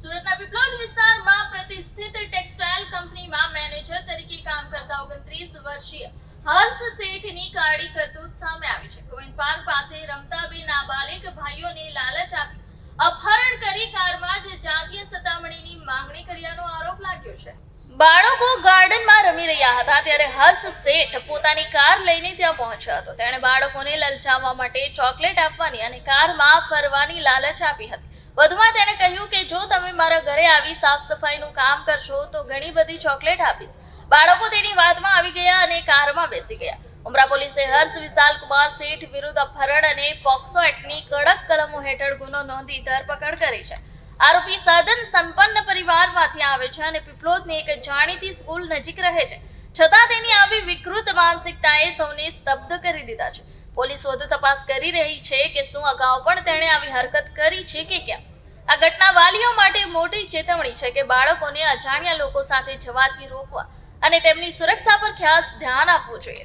સુરતના પીપલોદ વિસ્તારમાં પ્રતિષ્ઠિત ટેક્સટાઇલ કંપનીમાં મેનેજર તરીકે કામ કરતા ઓગણત્રીસ વર્ષીય હર્ષ શેઠની કાળી કરતૂત સામે આવી છે. ગોવિંદ પાર્ક પાસે રમતા બે નાબાલિગ ભાઈઓને લાલચ આપી અપહરણ કરી કારમાં જ જાતીય સતામણીની માંગણી કર્યાનો આરોપ લાગ્યો છે. બાળકો ગાર્ડનમાં રમી રહ્યા હતા ત્યારે હર્ષ શેઠ પોતાની કાર લઈને ત્યાં પહોંચ્યો હતો. તેણે બાળકોને લલચાવવા માટે ચોકલેટ આપવાની અને કારમાં ફરવાની લાલચ આપી હતી. વધુમાં તેણે જો તમે મારા ઘરે આવી સાફ સફાઈનું કામ કરશો, તો ઘણી બધી ચોકલેટ આપીશ. બાળકો તેની વાતમાં આવી ગયા અને કારમાં બેસી ગયા. ઉમરા પોલીસે હર્ષ વિશાલ કુમાર શેઠ વિરુદ્ધ અપહરણ અને પોક્સો એક્ટની કડક કલમો હેઠળ ગુનો નોંધી ધરપકડ કરી છે. આરોપી સાધન સંપન્ન પરિવારમાંથી આવે છે અને પીપલોદની એક જાણીતી સ્કૂલ નજીક રહે છે. છતાં તેની આવી વિકૃત માનસિકતાએ સૌને સ્તબ્ધ કરી દીધા છે. પોલીસ વધુ તપાસ કરી રહી છે કે શું અગાઉ પણ તેણે આવી હરકત કરી છે કે કેમ? આ ઘટના વાલીઓ માટે મોટી ચેતવણી છે કે બાળકોને અજાણ્યા લોકો સાથે જવાથી રોકવા અને તેમની સુરક્ષા પર ખાસ ધ્યાન આપવું જોઈએ.